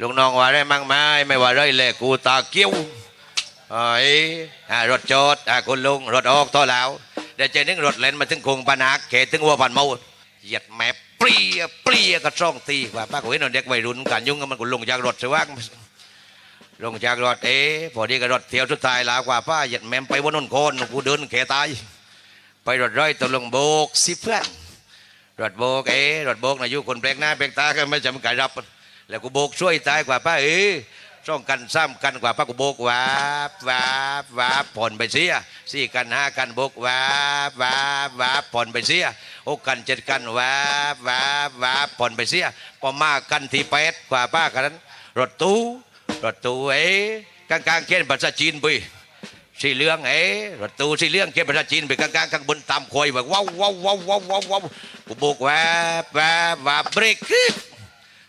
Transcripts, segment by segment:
ลูกน้องว่าได้มั่งไหมไม่ว่าไรเลยกูตาเกี้ยวเอ้ห่ารถจอดอ่าคุณลุงรถออกต่อแล้วเดี๋ยวเจนึงรถเลนมาถึงคงปานักเขตถึงวัวพันเมาเหยียดแม่เปรี้ยเปรี้ยกระช่องตีกว่าป้ากูเห็นเด็กวัยรุ่นกันยุ่งกับมันกูลงจากรถสิว่างลงจากรถเอ๊ะพอดีก็รถเที่ยวสุดท้ายแล้วกว่าป้าเหยียดแม่มไปวนนนโคนกูเดินเขตายไปรถร้อยตกลงโบกสิเพื่อนรถโบกเอ๋รถโบกนะอยู่คนเบรกหน้าเบรกตาก็ไม่จำกัดรับ แล้วกูโบกช่วยตายกว่าป้าเอ๋ช่องกันซ้ำกันกว่าป้ากูโบกวาบวาบวาบผ่อนไปเสียสี่กันห้ากันโบกวาบวาบวาบผ่อนไปเสียหกกันเจ็ดกันวาบวาบวาบผ่อนไปเสียพอมากันที่แปดกว่าป้ากันนั้นรถตู้รถตู้เอ๋กลางๆเขียนภาษาจีนไปสีเหลืองเอ๋รถตู้สีเหลืองเก็บภาษาจีนไปกลางๆข้างบนตามคอยแบบว้าวว้าวว้าวว้าวว้าวกูโบกแวบแวบแวบเบรก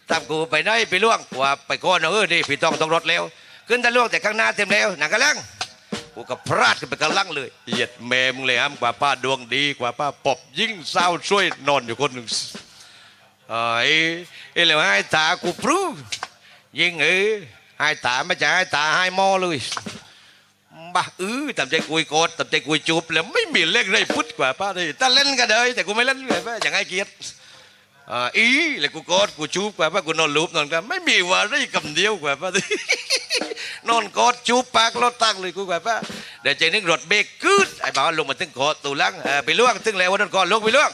ตามกูไปไหนไปล่วงว่าไปก้อนเออนี่พี่ต้องต้องรถเร็วขึ้นแต่ล่วงแต่ข้างหน้าเต็มแล้วหนังกระลังกูก็พลาดขึ้นไปกระลังเลยเหยียดแมมงเลยครับกว่าป้าดวงดีกว่าป้าปอบยิ่งเศร้าช่วยนอนอยู่คนหนึ่งเอ้ยเอ้ยแล้วให้ตากูพรูยิ่งเอ้ยให้ตาไม่ใช่ให้ตาให้มอเลยบ้าเออทำใจกุยโกดทำใจกุยจูบแล้วไม่มีเล่นไรพุทธกว่าป้าเลยถ้าเล่นกันเลยแต่กูไม่เล่นเลยป้าอย่างไอ้เกียรติ อ่าอีแล้วกูโกดกูจูบกว่าป้ากูนอนลูบนอนกันไม่มีว่าไรคำเดียวกว่าป้านอนกอดจูบปากรถตั้งเลยกูกว่าป้าเดี๋ยวใจนึกรถเบรกกึดไอ้บ่าวลงมาถึงคอตูลังไปล่วงถึงแล้ววันนั้นก่อนลงไปล่วง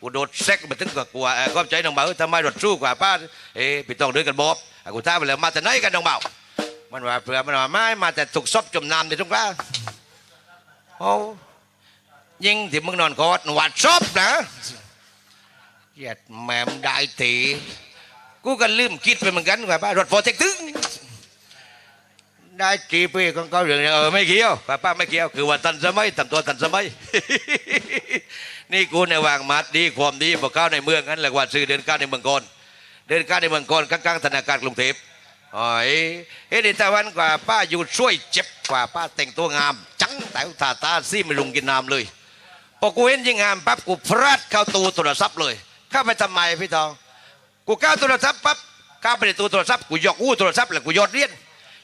กูโดดแซกมาถึงกับกูว่าเออก็ใจน้องบ่าวทำไมรถสู้กว่าป้าเอ้พี่ต้องเดินกันบอบอะกูท้าไปแล้วมาแต่ไหนกันน้องบ่าวมันว่าเผื่อมันว่าไม่มาแต่ถูกซบจมน้ำในทุกบ้านโอ้ยิงที่มึงนอนกอดหวัดซบนะ เหยียดแมมได้ตีกูก็ลืมคิดไปเหมือนกันว่าป้ารถโฟเทคตึงได้จีปีของเขาเรื่องนี้เออไม่เกี่ยวป้าป้าไม่เกี่ยวคือว่าทันสมัยทำตัวทันสมัยนี่กูในวางมัดดีความดีพวกเขาในเมืองนั้นแหละว่าซื้อเดินก้าวในเมืองกอนเดินก้าวในเมืองกอนกลางๆธนาคารกรุงเทพอ๋อเฮ้ยในตะวันกว่าป้าอยู่ช่วยเจ็บกว่าป้าแต่งตัวงาม จังแต่ตาตาซี่ไม่ลงกินน้ำเลยพอกูเห็นยิ่งงามปั๊บกูพลาดเข้าตู้โทรศัพท์เลย เข้าไปทำไมพี่ทอง กูเข้าโทรศัพท์ปั๊บเข้าไปในตู้โทรศัพท์กูยกอู้โทรศัพท์แล้วกูยอดเรียน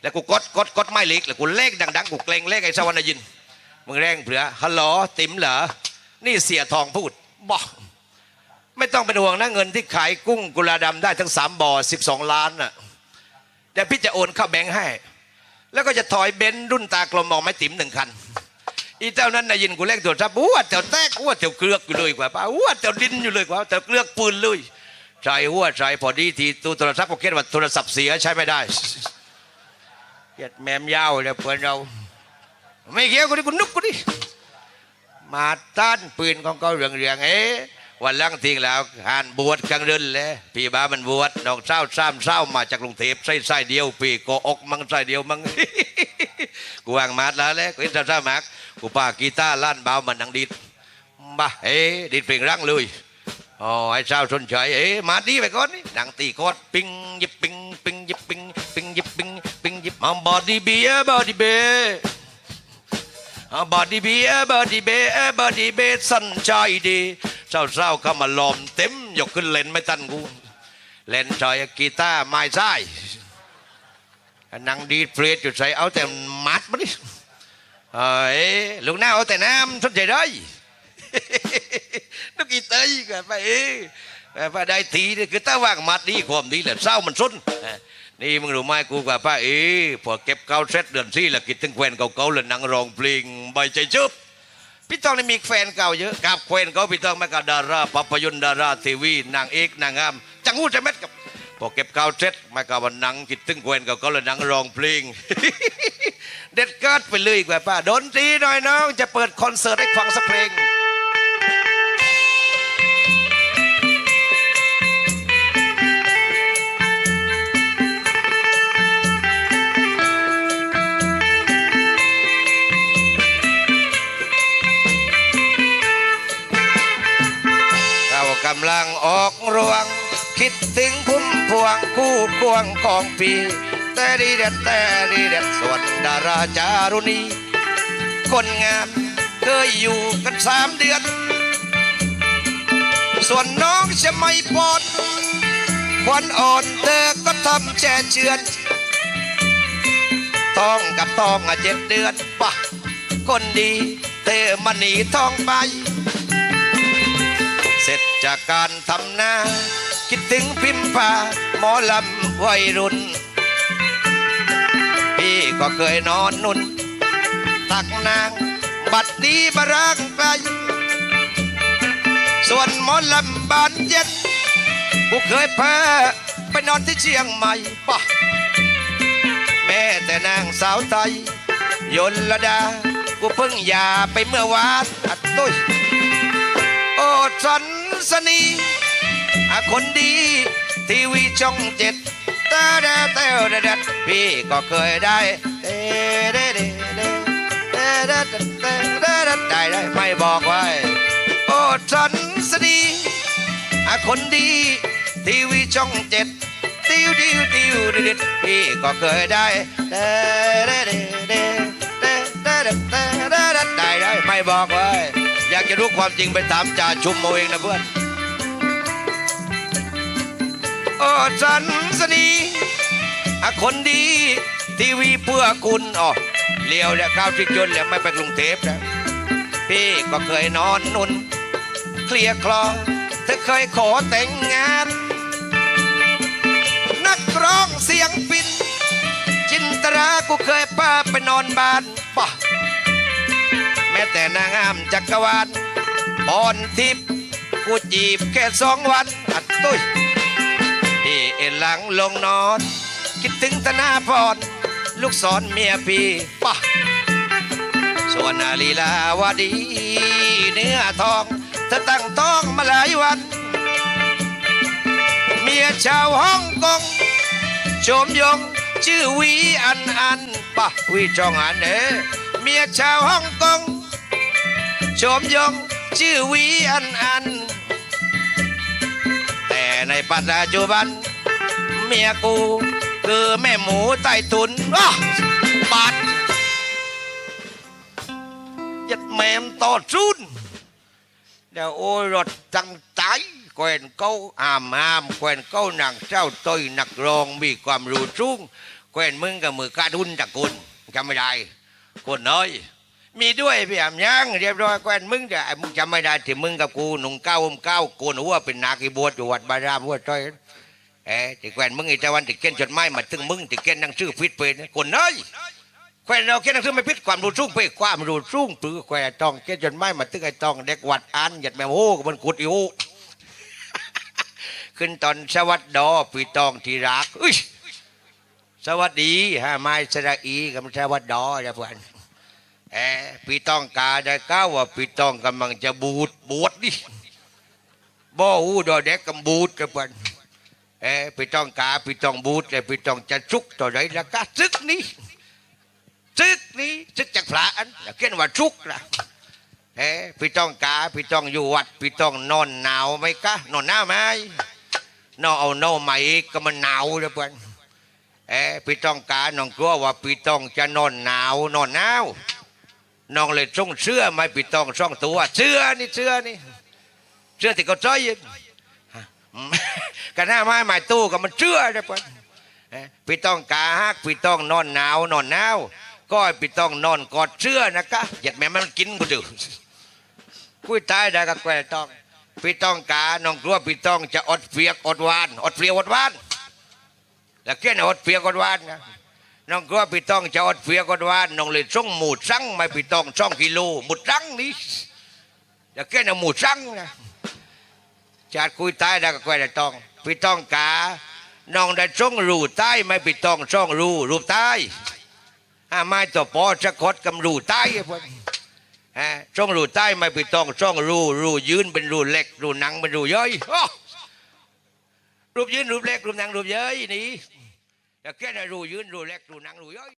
แล้วกูกดกดกดไม่เล็กแล้วกูเลขดังๆกูเกรงเลขไอ้สวรรณยินมึงแรงเผื่อฮัลโหลติ๋มเหรอนี่เสียทองพูดบอกไม่ต้องเป็นห่วงนะเงินที่ขายกุ้งกุลาดำได้ทั้งสามบ่อสิบสองล้านน่ะเดี๋ยวพี่จะโอนเข้าแบงค์ให้ แล้วก็จะถอยเบนซ์รุ่นตากลมมองไม่ติ๋มหนึ่งคัน อีเจ้านั้นนายยินกูเล่นตัวทับอ้วดเจ้าแตกอ้วดเจ้าเกลือกอยู่เลยกว่าป้าอ้วดเจ้าดินอยู่เลยกว่าเจ้าเกลือกปืนเลยใช่หัวใช่พอดีทีตู้โทรศัพท์ก็คิดว่าโทรศัพท์เสียใช้ไม่ได้เกียดแมมยาวเลยเพื่อนเรา ไม่เกี่ยวกูดิกูนุกกูดิมาต้านปืนของเขาเรื่องเรื่องเอ๊ะ วันหลังทิ้งแล้วอ่านบวชกลางเดือนเลยพี่บ้ามันบวชดอกเศร้าซ้ำเศร้ามาจากกรุงเทพใส่ใส่เดียวปีโกอกมังใส่เดียวมังกูวางมาดแล้วเลยกูเห็นเศร้ามากกูป้ากีตาร์ล้านเบามันนังดีดบ้าเอ๊ดีดเพลงรังเลยอ๋อไอ้เศร้าสนใจเอ๊มาดีไปก่อนนี่ดังตีกอดปิงยิบปิงปิงยิบปิงปิงยิบปิงปิงยิบมาบอดี้เบียบอดี้เบบอดี้เบียบอดี้เบบอดี้เบสันใจดี เศร้าๆเข้ามาลอมเต็มยกขึ้นเล่นไม่ตันกูเล่นจอยกีตาร์ไม้ซ้นังดีเฟรดอยู่ใส่เอาแต่มัดมาดิเอ้ยลูกหน้าเอาแต่น้ำสนใจได้นกอีเตยกันไปเอ้ยไปได้ทีนี่คือถ้าว่างมัดดีความดีแหละเศร้ามันสุนนี่มึงรู้ไหมกูกับป้าเอ้พอเก็บเกาเซ็ตเดือนสี่แล้วคิดถึงแฟนเก่าๆแล้วนั่งร้องเพลงใบใจจุบ พี่ต้องนี่มีแฟนเก่าเยอะกับแฟนเขาพี่ต้องมากับดาราภาพยนตร์ดาราทีวีนางเอกนางงามจังหูจะเม็ดกับพอเก็บข่าวเซ็ดมากับวันนั่งคิดถึงแฟนเก่าๆแล้วนั่งร้องเพลงเด็ดเกิดไปเลยกว่าป้าดนตรีหน่อยน้องจะเปิดคอนเสิร์ตให้ฟังสักเพลง รวง คิดถึงพุ่มพวงคู่ควงของปีแต่ดีเด็ดแต่ดีเด็ดส่วนดาราจารุณี คนงานเคยอยู่กันสามเดือน ส่วนน้องจะไม่ปอนควันอ่อนเธอก็ทำแช่เชือนท้องกับท้องอะเจ็ดเดือนปะคนดีเธอมาหนีท้องไป เสร็จจากการทำนาคิดถึงพิมพาหมอลำวัยรุ่น พี่ก็เคยนอนนุ่น ตักนางบัดนี้บารังไป ส่วนหมอลำบานเย็นกูเคยพาไปนอนที่เชียงใหม่ปะแม่แต่นางสาวไทยยนละดา กูเพิ่งยาไปเมื่อวานอัดตุ้ย อดสันสนีคนดี ทีวีช่องเจ็ดเตอเดเตอเดเดพี่ก็เคยได้เตเดเดเดเตเดเตดเดได้ได้ไม่บอกไว้โอดสันสนีคนดี ทีวีช่องเจ็ดติวติวติวดิดพี่ก็เคยได้เตเดเดเดเตเดเตเดได้ได้ไม่บอกไว้ อยากจะรู้ความจริงไปถามจ่าชุมเอาเองนะเพื่อนโอ้สันสนีอะคนดีทีวีเพื่อคุณอ๋อเลี้ยวแล้วข้าวที่จนแล้วไม่ไปกรุงเทพนะพี่ก็เคยนอนนุนเคลียร์คลอเธอเคยขอแต่งงาน นักร้องเสียงปินจินตรากูเคยพาไปนอนบ้าน แม้แต่นางงามจักรวาลพรทิพย์กูจีบแค่สองวันอัดตุ้ยพี่เอ็นหลังลงนอน คิดถึงธนาพรลูกศรเมียพี่ปะส่วนอาลีลาวดี เนื้อทองเธอตั้งท้องมาหลายวัน เมียชาวฮ่องกงโฉมยงชื่อวีอันอันปะวีจองอันเอเมียชาวฮ่องกง โฉมยงชื่อวีอันอัน แต่ในปัจจุบัน เมียกูคือแม่หมูใต้ทุนอ้าบาดยัดแมมต่อจุนเดี๋ยวโอ้ยรถจังใจแควนเก้าอามหามแควนเก้าหนังเจ้าต้อยนักรองมีความรู้สูงแควนมึงกับมือกาดุนตะกุนจำไม่ได้คนน้อย มีด้วยพี่อามยังเรียบร้อยแควนมึงจะมึงจำไม่ได้ที่มึงกับกูหนุ่งเก้าห่มเก้าโกนหัวเป็นนาคีบวชอยู่วัดบารามหัวจ้อยเอ๊ะที่แควนมึงไอ้ตะวันที่เก้นจดไม้มาถึงมึงที่เก้นหนังชื่อฟิตเป็นคนน้อยแควนเราเก้นหนังชื่อไม่พิษความรู้สูงไปความรู้สูงปือแควนต้องเก้นจดไม้มาถึงไอ้ต้องเด็กวัดอันหยัดแม่โอ้มันกุดอีโอขึ้นตอนสวัสดอปีตองที่รักอุ้ยสวัสดีฮะไม้สระอีกับสวัสดอนะเพื่อน เออปีตองกาได้ก้าวว่าปีตองกำลังจะบูดบวชดิบ่อูดอเด็กกำบูดกับเพื่อนเออปีตองกาปีตองบูดแต่ปีตองจะชุกต่อไหนละกาซึกนี้ซึกนี้ซึกจากพระอันอย่าเขียนว่าชุกละเอ้พี่ต้องกาพี่ต้องอยู่วัดพี่ต้องนอนหนาวไหมกะนอนหนาวไหมนอนเอาโนไหมก็มันหนาวเลยเพื่อนเอ้พี่ต้องกาน้องกลัวว่าพี่ต้องจะนอนหนาวนอนหนาว น้องเลยส่งเสื้อไมาพี่ต้องส่องตัวเสื้อนี่เสื้อนี่เสื้อที่เขาใช้อยู่อืมกันหน้าไม้หมายตู้ก็มันเสื้อเลยเพื่อนเอ้พี่ต้องกาฮักพี่ต้องนอนหนาวนอนหนาวก็ให้พี่ต้องนอนกอดเสื้อนะคะอย่าแม่มันกินกูดื้อคุยตายได้กับแกต้องพี่ต้องกาน้องกลัวพี่ต้องจะอดเฟียกอดหวานอดเฟียกอดหวานแล้วเกี้ยนอดเฟียกอดหวานนะ น้องกลัวพี่ต้องจะอดเฟียกอดหวานน้องเลยส่งหมูสั่งมาพี่ต้องส่องกิโลหมูสั่งนี่แล้วเกี้ยนเอาหมูสั่งนะจากคุยตายได้กับแกต้องพี่ต้องกาน้องได้ส่งรูใต้ไม่พี่ต้องส่องรูรูใต้อาไม่ตัวปอสะกดกำรูใต้ไอ้พวกฮะช่องรูใต้ไม่ไปต้องช่องรูรูยืนเป็นรูเล็กรูหนังเป็นรูย่อยอ้อรูปยืนรูปเล็กรูปหนังรูปย่อยนี่ แต่แค่ไหนรูยืนรูเล็กรูหนังรูย่อย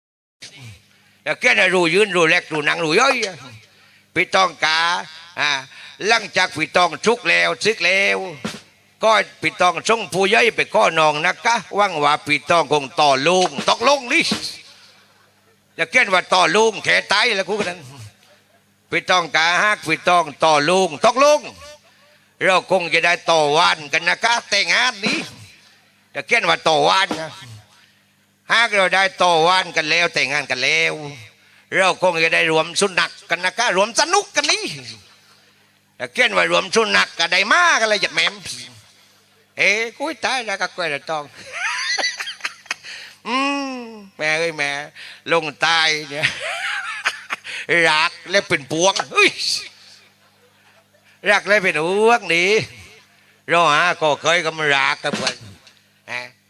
แต่แค่ไหนรูยืนรูเล็กรูหนังรูย่อยพี่ต้องกาอ่าหลังจากพี่ต้องชุกแล้วซึกแล้วก็พี่ต้องส่งผู้ย่อยไปข้อนองนะคะว่างว่าพี่ต้องคงต่อลุงตกลงนี่จะแค่ว่าต่อลุงแค่ตายแล้วกูกันนั้นพี่ต้องกาฮักพี่ต้องต่อลุงตกลุงเราคงจะได้ต่อวันกันนะคะแต่งานนี้จะเขียนว่าโตวานนะ หากเราได้โตวานกันแล้วแต่งงานกันแล้ว เราคงจะได้รวมสุนัขกันนะคะรวมสนุกกันนี่จะเขียนว่ารวมสุนัขกันได้มากอะไรจัดแมมเอ้กุ้ยตายแล้วก็กล้วยละตองอืมแม่เอ้ยแม่ลงตายเนี่ยรักและเป็นพวงเฮ้ยรักและเป็นพวงนี่เราหาก็เคยก็มันรักกันเพื่อนฮะ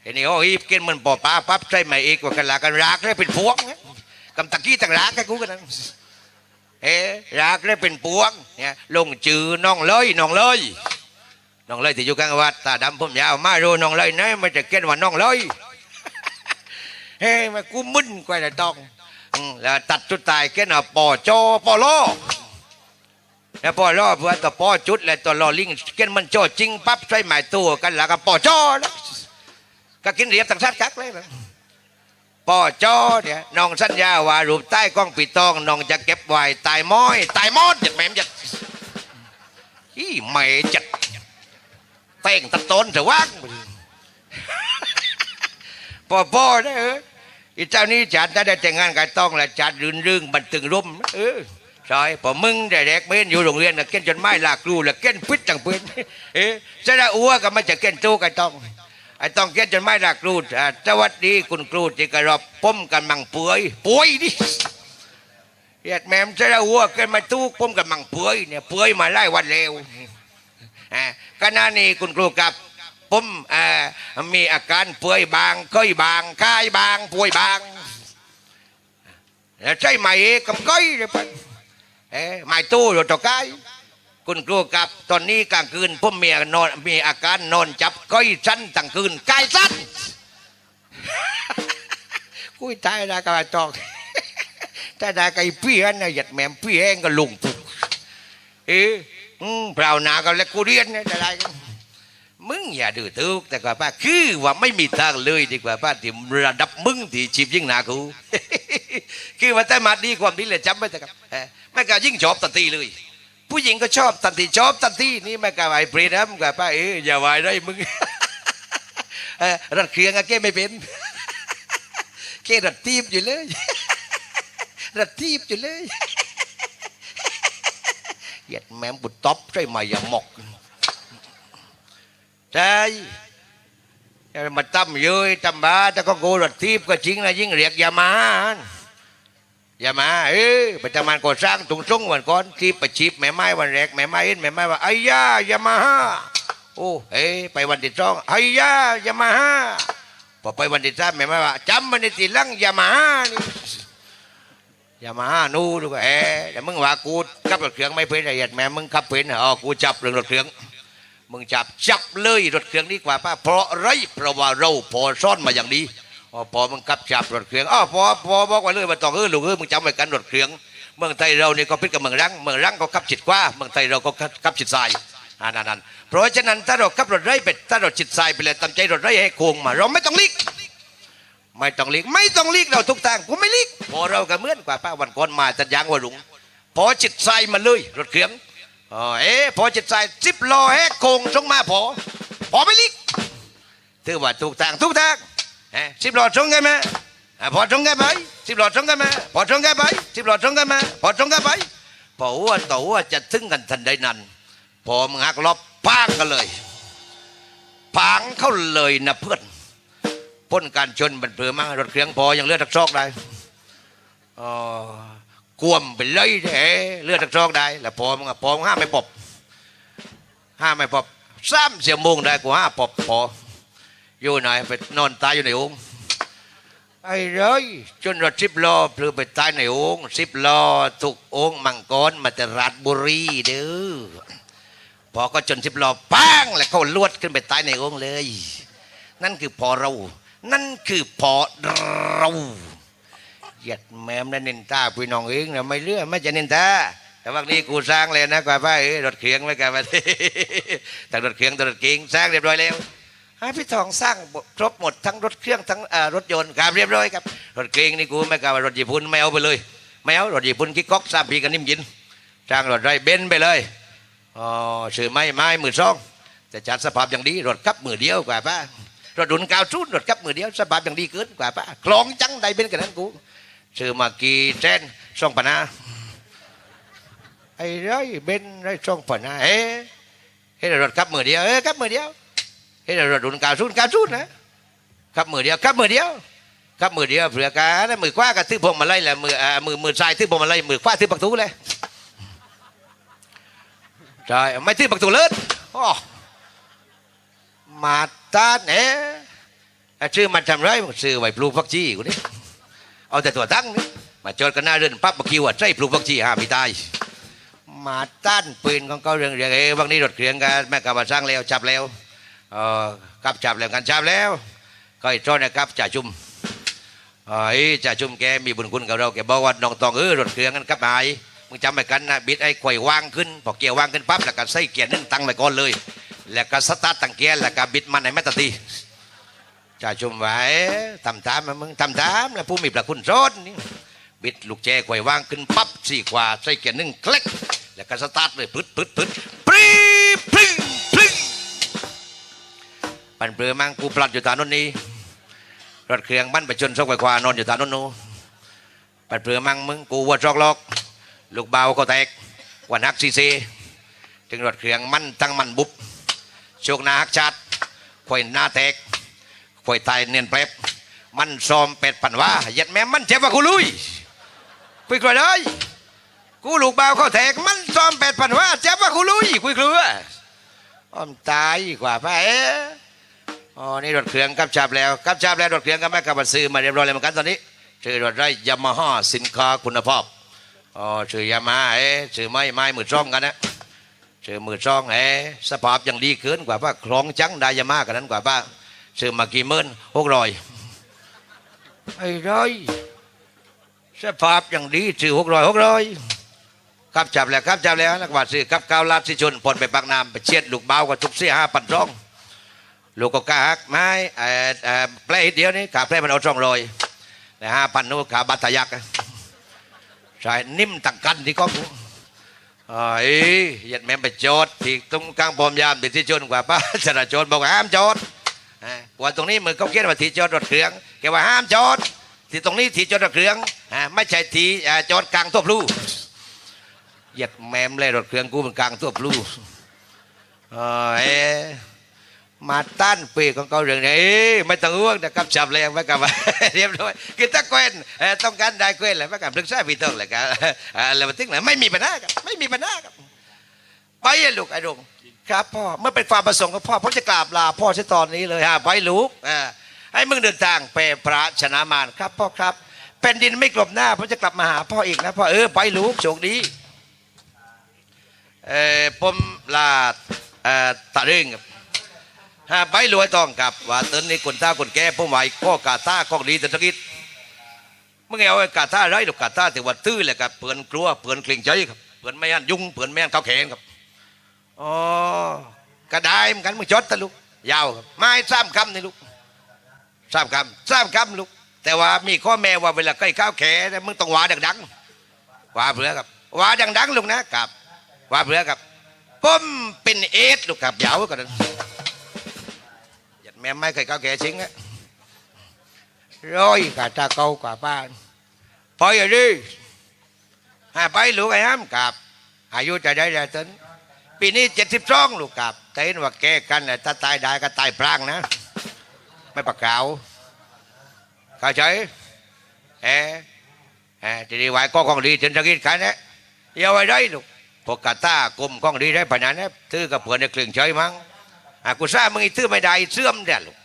เห็นนี่โอ้ยกินมันปอป้าปั๊บใช่ไหมอีกว่ากันละกันรักและเป็นพวงนะกำตะกี้ต่างรักกันกูกันนั้นเอ๊รักและเป็นพวงเนี่ยลงจือน้องเลยน้องเลยน้องเลยที่อยู่กลางวัดตาดำผมยาวมาดูน้องเลยนะมันจะเกินว่าน้องเลยเฮ้ยมันกูมึนกว่าแต่ต้องแล้วตัดจุดตายแค่น่ะปอจอปอโลแล้วปอโลเพื่อตัวปอจุดแล้วตัวลอลิงเกินมันโจจริงปั๊บใส่หมายตัวกันแล้วก็ปอจอแล้ว ก็กินเรียบต่างชาติกักเลยนะปอจอเนี่ยน้องสัญญาว่ารูปใต้กล้องปีตองน้องจะเก็บไว้ตายม้อยตายมอดจัดแม่มจัดอีไม่จัดเต่งตะต้นเถอะว่างพอพ่อได้เอออีเจ้านี้จัดได้ได้แต่งงานกับต้องและจัดรื่นรื่งบันตึงร่มเออใช่พอมึงได้แดกเม้นอยู่โรงเรียนนะเก้นจนไม้ลากรูแล้วเก้นพิษจังเพื่อนเออจะได้อ้วก็ไม่จะเก้นตู้กันต้อง ไอ้ต้องเก้นจนไม้ลากครูอ่าสวัสดีคุณครูที่กระรอบป้มกันมังเปื่อยป่วยดิเหยียดแม่มจะได้อ้วเก้นมาตู้ป้มกันมังเปื่อยเนี่ยเปื่อยมาไล่วันเร็วอ่าขณะนี้คุณครูกับผมอ่ามีอาการป่วยบางก้อยบางคายบางป่วยบางแล้วใช่ไหมกับก้อยเลยปะเอ้ไม่ตู้หรือตัวก้อย คุณครูกับ ตอนนี้กลางคืนผมมียนอนมีอาการนอนจับก้อยสั้นตั้งคืนกายสั้นกุ้ยตายแล้ก็มาตอกถ้าได้ไก่เปี้ยนนะหยัดแหม่มเปี้ยนก็ลุงปุกเอ๊ะอืมเปล่าหนาก็แล้วกูเรียนนี่ยอะไรมึงอย่าดื้อตึกแต่กว่าป้าคือว่าไม่มีทางเลยดีกว่าป้าที่ระดับมึงที่จีบยิ่งหนากูคือว่าแต่มาดีความดีเลยจำไว้แต่ครับไม่กล้ายิ่งชอบตันทีเลย ผู้หญิงก็ชอบตันทีชอบตันทีนี่ไม่กล้าไหวเปรตนะมึงกว่าป้าเอ๊ะอย่าไหวได้มึงรัดเครื่องอะเก้ไม่เป็นเก้รัดทีบอยู่เลยรัดทีบอยู่เลยเหยียดแม่มบุตรต๊อบใช่ไหมอย่าหมกใช่มาตั้มเย้ยตั้มบ้าแต่ก็โกรธทีบก็จริงนะยิ่งเรียกยามา อย่ามาเอ้ยไปทำงานก่อสร้างตุงส่งวันก่อนที่ไปชีบแม่ไม้วันแรกแม่ไม้เห็นแม่ไม้ว่าไอ้ย่าอย่ามาฮะโอ้เอ้ยไปวันที่สองไอ้ย่าอย่ามาฮะพอไปวันที่สามแม่ไม้ว่าจำมันในทีลังอย่ามาฮะนี่อย่ามาหาหนูดูก็เอ๊ะแต่มึงว่ากูขับรถเครื่องไม่เป็นอะไรแม่มึงขับเป็นอ๋อกูจับเรื่องรถเครื่องมึงจับจับเลยรถเครื่องดีกว่าป้าเพราะไรเพราะว่าเราพอซ่อนมาอย่างดี อ๋อพอมึงขับจับรถเครื่องอ๋อพอพอบอกไว้เลยมาต่องเออลูกเออมึงจำไว้กันรถเครื่อง เมืองไทยเรานี่ก็พิษกับเมืองรังเมืองรังก็ขับจิตกว่าเมืองไทยเราก็ขับจิตทรายอ่านั่นนั่นเพราะฉะนั้นถ้าเราขับรถไรเป็ดถ้าเราจิตทรายไปเลยตั้งใจรถไรให้โค้งมา เราไม่ต้องลิกไม่ต้องลีกไม่ต้องลีกเราทุกทางผมไม่ลีกพอเราก็เหมือนกว่าป้าวันก่อนมาจัดยางวาหลุงพอจิตใจมาเลยรถเครื่องอ๋อเอ๊พอจิตใจสิบล้อแฮกโคงส่งมาพอพอไม่ลีกถือว่าทุกทางทุกทาง สิบหลอส่งกันไหมพอส่งกันไหมสิบหลอส่งกันไหมพอส่งกันไหมสิบหลอส่งกันไหมพอส่งกันไหมพอว่าต่อว่าจะถึงกันทันใดนั้นพอมึงหักลอบพางกันเลยพางเข้าเลยนะเพื่อนพ้นการชนบันเผือมารถเครื่องพอยังเลือดทักซอกได้อ๋อกวมไปเลยเด้เลือดทักซอกได้ แล้วพอมึงพอมึงห้ามไม่ปบห้ามไม่ปบสามเสียโมงได้กูห้าปบพอ อยู่ไหนไปนอนตายอยู่ในองค์ไอ้เลยจนรถสิบล้อพลือไปตายในองค์สิบล้อถูกองค์มังกรมาจากราชบุรีเด้อพอก็จนสิบล้อปังแล้วเขาลวดขึ้นไปตายในองค์เลย นั่นคือพอเรา นั่นคือพอเราเหยียดแมมนั่นนินตาพี่น้องเองนะไม่เลื่อไม่จะนินตาแต่ว่านี้กูสร้างเลยนะกว่าป้าเอ้ยรถเคียงไม่กันมาแต่รถเคียงแต่รถเก๋งสร้างเรียบร้อยแล้ว ให้พี่ทองสร้างครบหมดทั้งรถเครื่องทั้งรถยนต์ครับเรียบร้อยครับรถเก๋งนี่กูไม่กล้ารถญี่ปุ่นไม่เอาไปเลย ไม่เอารถญี่ปุ่นกิ๊กก๊อกสามปีกันนิ่มยินสร้างรถไรเบนไปเลยอ๋อซื้อไม้ไม้มือสองแต่จัดสภาพอย่างดีรถขับมือเดียวกว่าป้ารถดุนกาวชุนรถกับมือเดียวสบายอย่างดีเกินกว่าป้าคลองจังใดเป็นกันนั้นกูซื้อมากี่เซนส่งปนาไอ้ไรเบนไรส่งปนาเอ๊ะเฮ้ยรถกับมือเดียวเอ้ยกับมือเดียว เฮ้ยรถดุนกาวชุนกาวชุนนะกับมือเดียวกับมือเดียวกับมือเดียวเผื่อกาแล้วมือขวาก็ซื้อพวงมาลัยแหละมืออ่ามือมือซ้ายซื้อพวงมาลัยมือขวาซื้อประตูเลยใช่ไม่ที่ประตูเลิศอ้อมาตาเนี่ยชื่อมันทำไรซื้อไว้ปลูกฟักชีกูนี่เอาแต่ตัวตั้งนี่มาจอดกันหน้าเรือนปั๊บมาคิวอะใช่ปลูกฟักชีห้ามีตายมาต้านปืนของเขาเรื่องเรื่องเอ้บางนี้รถเครื่องกันแม่กับมาสร้างแล้วจับแล้ว กับจับแล้วกันจับแล้วก็ไอ้โจนนะครับจ่าจุ่มเอ้จ่าจุ่มแกมีบุญคุณกับเราแกบอกว่าน้องตองเออรถเครื่องกันกับนายมึงจำไว้กันนะบิดไอ้ข่อยว่างขึ้นพอเกียร์วางขึ้นปั๊บแล้วก็ใส่เกียร์นึ่งตั้งไว้ก่อนเลย แล้วก็สตาร์ทตั้งเกียร์แล้วก็บิดมันให้แม่ตาตีจ่าชุมไว้ทำตามมึงทำตามแล้วผู้มีประคุณโซนนี่บิดลูกแจข่อยว่างขึ้นปั๊บสี่ขวาใส่เกียร์นึ่งคลิกแล้วก็สตาร์ทเลยปึ๊ดปึ๊ดปึ๊ดปรี ปันเปลือมังกูปลัดอยู่ตาโน่นนี่รถเครื่องบ้านไปชนซอกไว้ขวานอนอยู่ตาโน่นนู่นปันเปลือมังมึงกูวัวจอกลอก ลูกเบาก็แตกวันฮักซีซีถึงรถเครื่องมันตั้งมันบุบโชคนาฮักชัดควยหน้าแตกควยตายเนียนเปรบมันซอมเป็ดปันว่าเยัดแม่มันเจ็บว่ากูลุยคุยกลัวเลยกูลูกเบาเขาแตกมันซอมเป็ดปันว่าเจ็บว่ากูลุยคุยกลัวอ้อมตายกว่าไป อ๋อนี่รถเครื่องกับจับแล้วกับจับแล้วรถเครื่องก็แม่กับมาซื้อมาเรียบร้อยแล้วเหมือนกันตอนนี้ชื่อรถไรยามาฮ่าสินค้าคุณภาพอ๋อชื่อยามาเอ๊ชื่อไม้ไม้มือจ้องกันนะชื่อมือจ้องเอ๊สภาพยังดีขึ้นกว่าป้าคลองจังได้ยามากันนั้นกว่าป้าชื่อมากี่หมื่นหกร้อยไอ้ร้อยสภาพยังดีชื่อหกร้อยหกร้อยครับจับแล้วครับจับแล้วนักว่าซื้อครับก้าวลาดสิชนผลไปปากน้ำไปเช็ดลูกเบาก็ทุกเสียห้าพันจ้อง ลูกก็กาหักไม้เอ่อเอ่อแปลเดียวนี่ขาแปลมันเอาจ้องร้อยแต่ห้าพันนู้นขาบัตรยักอะใช่นิ่มตังกันที่ก็กูเอ้ยยัดแม่ไปโจดที่ตรงกลางปอมยามติดที่โจนกว่าป้าจราจรบอกห้ามโจดอ่าว่าตรงนี้มือเขาเขียนว่าที่จอดรถเครื่องแกว่าห้ามโจดที่ตรงนี้ที่จอดรถเครื่องไม่ใช่ที่อ่าจอดกลางตัวพลูเหยัดแม่เลยรถเครื่องกูเป็นกลางตัวพลูเอ้ย มาต้านปีของเขาเรื่องนี้เอ้ยไม่ต้องห่วงนะครับจับแรงไว้กับเรียบร้อยคือถ้าเกวนต้องการได้เกวนเลยไว้กับปรึกษาพี่ต้องเลยครับเอ่อแล้วมาถึงไหนไม่มีปัญหาครับไม่มีปัญหาครับไปลูกไอ้ดงครับพ่อเมื่อเป็นความประสงค์ของพ่อผมจะกราบลาพ่อใช่ตอนนี้เลยฮะไปลูกให้มึงเดินทางไปพระชนะมารครับพ่อครับแผ่นดินไม่กลบหน้าผมจะกลับมาหาพ่ออีกนะพ่อเออไปลูกโชคดีเออผมลาเออตะเรื่องครับ ฮะไปรวยต้องกับว่าตอนนี้คนท่าคนแก่ผู้ใหม่ก็กาท่าของดีแต่ตะกิดมึงเอากาท่าไรหรอกกาท่าแต่ว่าตื้อแหละครับเปือนกลัวเปือนเกรงใจครับเปือนไม่ยันยุ่งเปือนไม่ยันเขาแขนครับอ๋อกระไดเหมือนกันมึงจดตะลูกยาวครับไม้สามคำนี่ลูกสามคำสามคำลูกแต่ว่ามีข้อแม้ว่าเวลาใกล้ข้าวแขนมึงต้องหวาดังๆหวาเผื่อครับหวาดังๆลูกนะครับหวาเผื่อครับผมเป็นเอสลูกครับยาวก ว่านั้น Giật mẹ mấy cái cao kẻ xính á Rồi cả cha câu cả ba Phải rồi đi Hà bấy lũ cái hám cạp Hà vô trời đây ra tính ปีนี้เจ็ดสิบสองลูกกับแต่เห็นว่าแก้กันน่ะถ้าตายได้ก็ตายพลางนะ ไม่ประกาวเข้าใจเอ๊ะเอ๊ะทีนี้ไหวก็ของดีจนสกิดกันนะอย่าไว้ได้ลูกพวกกาตากลุ่มของดีได้ปะนั้นนะถือกับเพื่อนในเครื่องใช้มั้ง กูทราบมึงอีตื้อไม่ได้เสื่อมเนี่ยลูก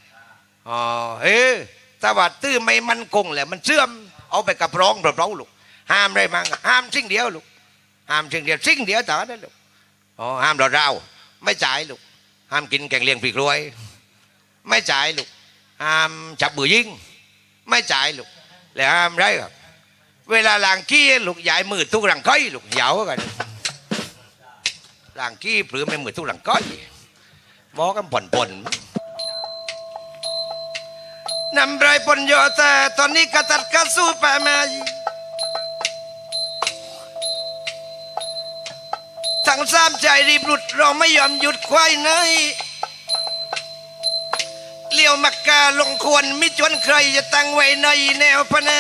อ๋อเฮ้ยแต่ว่าตื้อไม่มันคงแหละมันเสื่อมเอาไปกับร้องเปล่าๆลูกห้ามได้มั้งห้ามสิ่งเดียวลูกห้ามสิ่งเดียวสิ่งเดียวแต่ว่านั้ลูกอ๋อห้ามเราเราไม่จ่ายลูกห้ามกินแกงเลียงปีกรวย ไม่จ่ายลูกห้ามจับมือยิงไม่จ่ายลูกแล้วห้ามไรครับเวลาล้างขี้ลูกใหญ่มือทุกหลังก้อยลูกเหยากันล้างขี้ปรือไม่มือทุกหลังก้อย บอกกันผ่นผ่นนำไรปนโยแต่ตอนนี้กระตัดกระสู้ไปมาทั้งสามใจรีบหลุดเราไม่ยอมหยุดควายในเลี้ยวมักกาลงควรมิจวนใครจะตั้งไว้ในแนวพนา